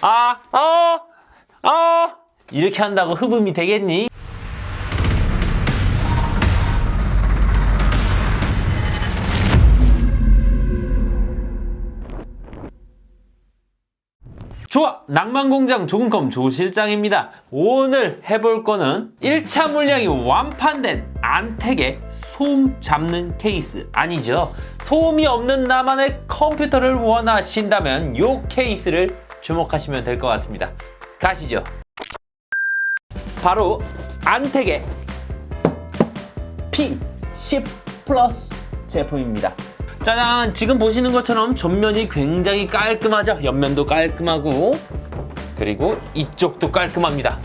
아, 어, 어. 이렇게 한다고 흡음이 되겠니? 좋아! 낭만공장 조금컴 조실장입니다. 오늘 해볼 거는 1차 물량이 완판된 안택의 소음 잡는 케이스 아니죠. 소음이 없는 나만의 컴퓨터를 원하신다면 이 케이스를 주목하시면 될 것 같습니다. 가시죠. 바로 안택의 P10 플러스 제품입니다. 짜잔! 지금 보시는 것처럼 전면이 굉장히 깔끔하죠? 옆면도 깔끔하고 그리고 이쪽도 깔끔합니다.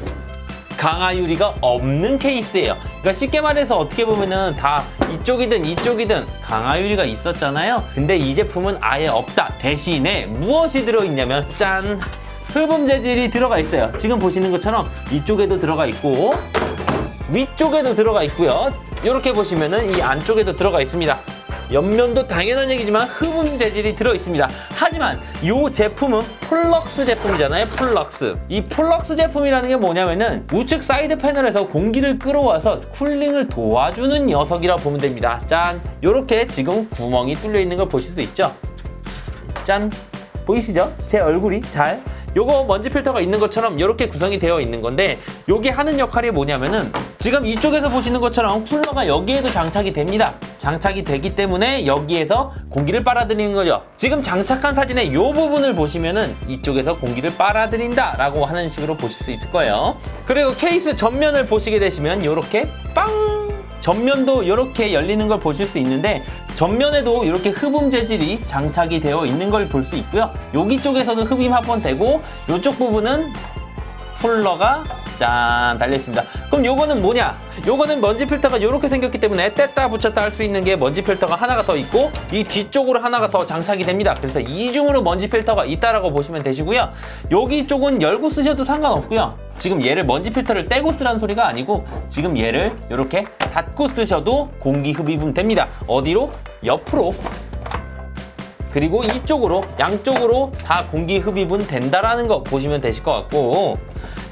강화 유리가 없는 케이스예요. 그러니까 쉽게 말해서 어떻게 보면은 다 이쪽이든 이쪽이든 강화 유리가 있었잖아요. 근데 이 제품은 아예 없다. 대신에 무엇이 들어있냐면 짠! 흡음 재질이 들어가 있어요. 지금 보시는 것처럼 이쪽에도 들어가 있고 위쪽에도 들어가 있고요. 이렇게 보시면은 이 안쪽에도 들어가 있습니다. 옆면도 당연한 얘기지만 흡음 재질이 들어 있습니다. 하지만 이 제품은 플럭스 제품이잖아요. 플럭스. 이 플럭스 제품이라는 게 뭐냐면은 우측 사이드 패널에서 공기를 끌어와서 쿨링을 도와주는 녀석이라고 보면 됩니다. 짠. 이렇게 지금 구멍이 뚫려 있는 걸 보실 수 있죠. 짠. 보이시죠? 제 얼굴이 잘 요거 먼지 필터가 있는 것처럼 이렇게 구성이 되어 있는 건데 요게 하는 역할이 뭐냐면은 지금 이쪽에서 보시는 것처럼 쿨러가 여기에도 장착이 됩니다. 장착이 되기 때문에 여기에서 공기를 빨아들이는 거죠. 지금 장착한 사진의 요 부분을 보시면은 이쪽에서 공기를 빨아들인다 라고 하는 식으로 보실 수 있을 거예요. 그리고 케이스 전면을 보시게 되시면 이렇게 빵 전면도 이렇게 열리는 걸 보실 수 있는데 전면에도 이렇게 흡음 재질이 장착이 되어 있는 걸 볼 수 있고요. 여기 쪽에서는 흡임 한번 되고 이쪽 부분은 쿨러가 짠 달려 있습니다. 그럼 요거는 뭐냐? 요거는 먼지 필터가 이렇게 생겼기 때문에 뗐다 붙였다 할 수 있는 게 먼지 필터가 하나가 더 있고 이 뒤쪽으로 하나가 더 장착이 됩니다. 그래서 이중으로 먼지 필터가 있다라고 보시면 되시고요. 여기 쪽은 열고 쓰셔도 상관없고요. 지금 얘를 먼지 필터를 떼고 쓰라는 소리가 아니고 지금 얘를 이렇게 닫고 쓰셔도 공기 흡입은 됩니다. 어디로? 옆으로 그리고 이쪽으로 양쪽으로 다 공기 흡입은 된다라는 거 보시면 되실 것 같고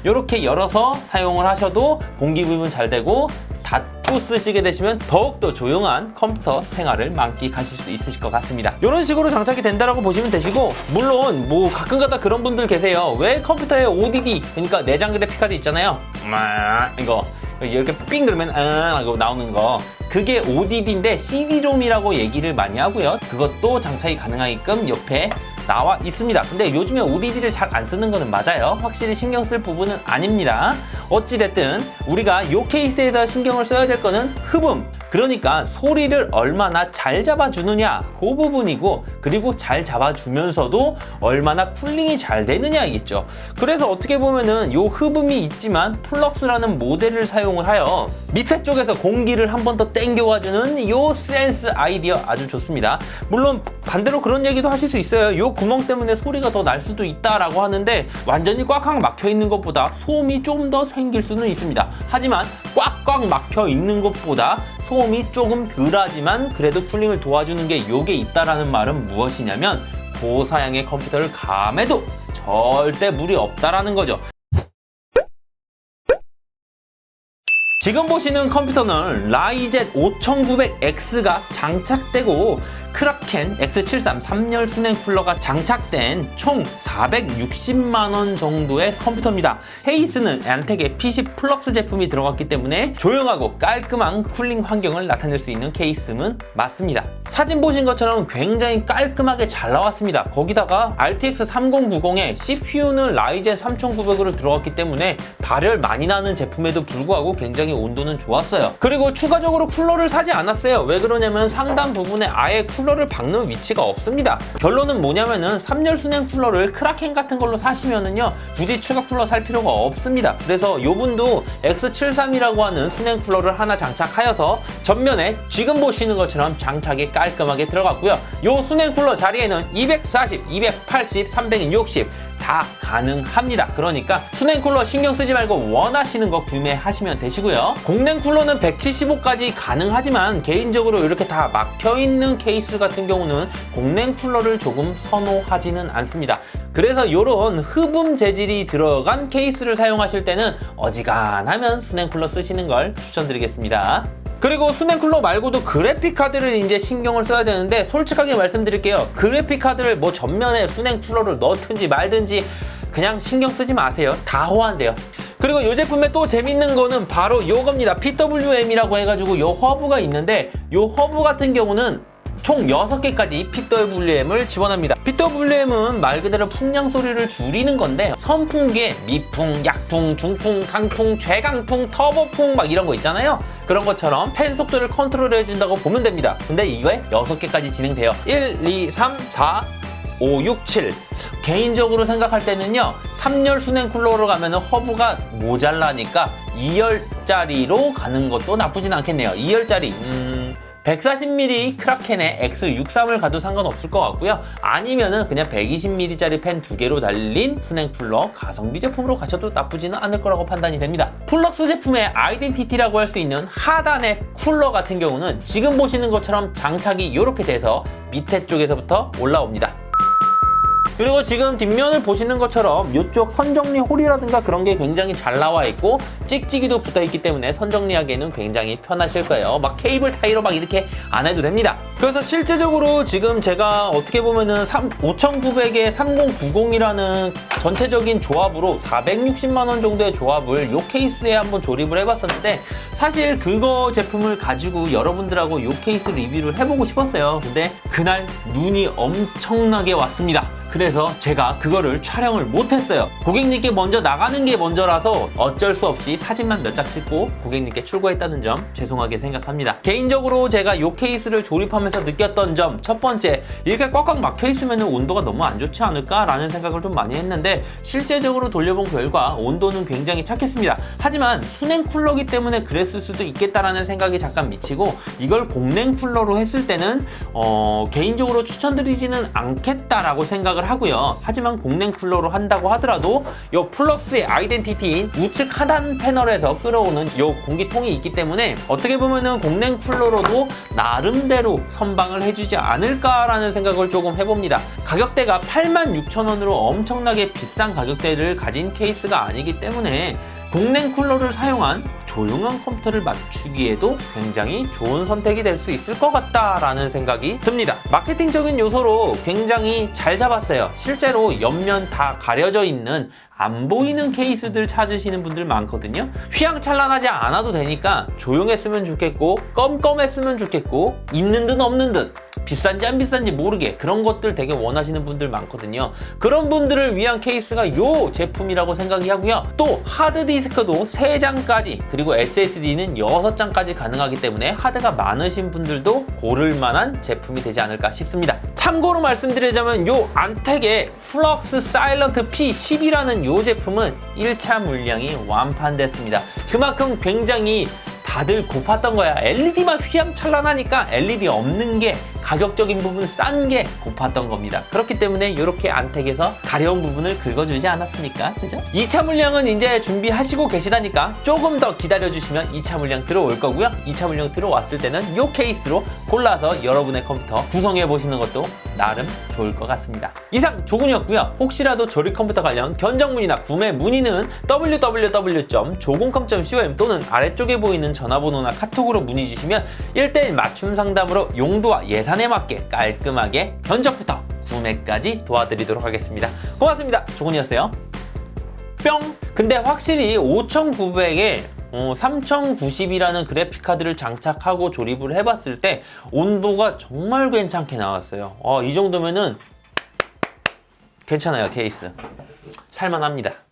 이렇게 열어서 사용을 하셔도 공기 흡입은 잘 되고 닫고 쓰시게 되시면 더욱더 조용한 컴퓨터 생활을 만끽하실 수 있으실 것 같습니다. 이런 식으로 장착이 된다라고 보시면 되시고 물론 뭐 가끔가다 그런 분들 계세요. 왜 컴퓨터에 ODD 그러니까 내장 그래픽 카드 있잖아요. 마 이거 이렇게 삥 누르면 아 하고 나오는 거 그게 ODD인데 CD-ROM이라고 얘기를 많이 하고요. 그것도 장착이 가능하게끔 옆에 나와 있습니다. 근데 요즘에 ODD를 잘 안 쓰는 거는 맞아요. 확실히 신경 쓸 부분은 아닙니다. 어찌됐든 우리가 이 케이스에서 신경을 써야 될 거는 흡음. 그러니까 소리를 얼마나 잘 잡아주느냐 그 부분이고 그리고 잘 잡아주면서도 얼마나 쿨링이 잘 되느냐이겠죠. 그래서 어떻게 보면은 요 흡음이 있지만 플럭스라는 모델을 사용을 하여 밑에 쪽에서 공기를 한 번 더 땡겨와주는 요 센스 아이디어 아주 좋습니다. 물론 반대로 그런 얘기도 하실 수 있어요. 요 구멍 때문에 소리가 더 날 수도 있다라고 하는데 완전히 꽉꽉 막혀 있는 것보다 소음이 좀 더 생길 수는 있습니다. 하지만 꽉꽉 막혀 있는 것보다 소음이 조금 덜하지만 그래도 쿨링을 도와주는 게 요게 있다라는 말은 무엇이냐면 고사양의 컴퓨터를 감해도 절대 무리 없다라는 거죠. 지금 보시는 컴퓨터는 라이젠 5900X가 장착되고 크라켄 X73 3열 수냉 쿨러가 장착된 총 460만원 정도의 컴퓨터입니다. 헤이스는 안텍의 P10 플럭스 제품이 들어갔기 때문에 조용하고 깔끔한 쿨링 환경을 나타낼 수 있는 케이스는 맞습니다. 사진 보신 것처럼 굉장히 깔끔하게 잘 나왔습니다. 거기다가 RTX 3090에 CPU는 라이젠 3900으로 들어갔기 때문에 발열 많이 나는 제품에도 불구하고 굉장히 온도는 좋았어요. 그리고 추가적으로 쿨러를 사지 않았어요. 왜 그러냐면 상단 부분에 아예 쿨 러를 박는 위치가 없습니다. 결론은 뭐냐면은 3열 수냉 쿨러를 크라켄 같은 걸로 사시면은요 굳이 추가 쿨러 살 필요가 없습니다. 그래서 요분도 X73이라고 하는 수냉 쿨러를 하나 장착하여서 전면에 지금 보시는 것처럼 장착이 깔끔하게 들어갔고요. 요 수냉 쿨러 자리에는 240, 280, 360 다 가능합니다. 그러니까 수냉 쿨러 신경 쓰지 말고 원하시는 거 구매하시면 되시고요. 공냉 쿨러는 175까지 가능하지만 개인적으로 이렇게 다 막혀 있는 케이스 같은 경우는 공냉 쿨러를 조금 선호하지는 않습니다. 그래서 이런 흡음 재질이 들어간 케이스를 사용하실 때는 어지간하면 수냉 쿨러 쓰시는 걸 추천드리겠습니다. 그리고 수냉 쿨러 말고도 그래픽 카드를 이제 신경을 써야 되는데 솔직하게 말씀드릴게요. 그래픽 카드를 뭐 전면에 수냉 쿨러를 넣든지 말든지 그냥 신경 쓰지 마세요. 다 호환돼요. 그리고 이 제품의 또 재밌는 거는 바로 이겁니다. PWM이라고 해가지고 이 허브가 있는데 이 허브 같은 경우는 총 6개까지 PWM을 지원합니다. PWM은 말 그대로 풍량 소리를 줄이는 건데 선풍기에 미풍, 약풍, 중풍, 강풍, 최강풍, 터보풍 막 이런 거 있잖아요. 그런 것처럼 팬 속도를 컨트롤해 준다고 보면 됩니다. 근데 이거에 6개까지 진행돼요. 1, 2, 3, 4, 5, 6, 7. 개인적으로 생각할 때는요, 3열 수냉 쿨러로 가면 허브가 모자라니까 2열짜리로 가는 것도 나쁘진 않겠네요. 2열짜리, 음, 140mm 크라켄의 X63을 가도 상관없을 것 같고요. 아니면은 그냥 120mm짜리 펜 두 개로 달린 수냉 쿨러 가성비 제품으로 가셔도 나쁘지는 않을 거라고 판단이 됩니다. 플럭스 제품의 아이덴티티라고 할 수 있는 하단의 쿨러 같은 경우는 지금 보시는 것처럼 장착이 이렇게 돼서 밑에 쪽에서부터 올라옵니다. 그리고 지금 뒷면을 보시는 것처럼 이쪽 선정리 홀이라든가 그런 게 굉장히 잘 나와 있고 찍찍이도 붙어 있기 때문에 선정리하기에는 굉장히 편하실 거예요. 막 케이블 타이로 막 이렇게 안 해도 됩니다. 그래서 실제적으로 지금 제가 어떻게 보면은 5900에 3090이라는 전체적인 조합으로 460만 원 정도의 조합을 이 케이스에 한번 조립을 해봤었는데 사실 그거 제품을 가지고 여러분들하고 이 케이스 리뷰를 해보고 싶었어요. 근데 그날 눈이 엄청나게 왔습니다. 그래서 제가 그거를 촬영을 못했어요. 고객님께 먼저 나가는 게 먼저라서 어쩔 수 없이 사진만 몇 장 찍고 고객님께 출고했다는 점 죄송하게 생각합니다. 개인적으로 제가 이 케이스를 조립하면서 느꼈던 점 첫 번째 이렇게 꽉꽉 막혀 있으면 온도가 너무 안 좋지 않을까라는 생각을 좀 많이 했는데 실제적으로 돌려본 결과 온도는 굉장히 착했습니다. 하지만 수냉 쿨러기 때문에 그랬을 수도 있겠다라는 생각이 잠깐 미치고 이걸 공냉 쿨러로 했을 때는 어, 개인적으로 추천드리지는 않겠다라고 생각을 하고요. 하지만 공냉 쿨러로 한다고 하더라도 이 플러스의 아이덴티티인 우측 하단 패널에서 끌어오는 이 공기통이 있기 때문에 어떻게 보면은 공냉 쿨러로도 나름대로 선방을 해주지 않을까라는 생각을 조금 해봅니다. 가격대가 86,000원으로 엄청나게 비싼 가격대를 가진 케이스가 아니기 때문에 공냉 쿨러를 사용한 조용한 컴퓨터를 맞추기에도 굉장히 좋은 선택이 될 수 있을 것 같다라는 생각이 듭니다. 마케팅적인 요소로 굉장히 잘 잡았어요. 실제로 옆면 다 가려져 있는 안 보이는 케이스들 찾으시는 분들 많거든요. 휘황찬란하지 않아도 되니까 조용했으면 좋겠고 껌껌했으면 좋겠고 있는 듯 없는 듯 비싼지 안 비싼지 모르게 그런 것들 되게 원하시는 분들 많거든요. 그런 분들을 위한 케이스가 요 제품이라고 생각이 하고요. 또 하드디스크도 3장까지 그리고 SSD는 6장까지 가능하기 때문에 하드가 많으신 분들도 고를 만한 제품이 되지 않을까 싶습니다. 참고로 말씀드리자면 요 안텍의 플럭스 사일런트 P10이라는 요 제품은 1차 물량이 완판됐습니다. 그만큼 굉장히 다들 고팠던 거야. LED만 휘황찬란하니까 LED 없는 게 가격적인 부분 싼 게 고팠던 겁니다. 그렇기 때문에 이렇게 안택에서 가려운 부분을 긁어주지 않았습니까? 그죠? 2차 물량은 이제 준비하시고 계시다니까 조금 더 기다려주시면 2차 물량 들어올 거고요. 2차 물량 들어왔을 때는 이 케이스로 골라서 여러분의 컴퓨터 구성해 보시는 것도 나름 좋을 것 같습니다. 이상 조군이었고요. 혹시라도 조립 컴퓨터 관련 견적 문의나 구매 문의는 www.조공컴.com 또는 아래쪽에 보이는 전 화번호나 카톡으로 문의 주시면 1대1 맞춤 상담으로 용도와 예산에 맞게 깔끔하게 견적부터 구매까지 도와드리도록 하겠습니다. 고맙습니다. 조군이었어요. 뿅! 근데 확실히 5900에 어, 3090이라는 그래픽 카드를 장착하고 조립을 해봤을 때 온도가 정말 괜찮게 나왔어요. 어, 이 정도면은 괜찮아요 케이스. 살만합니다.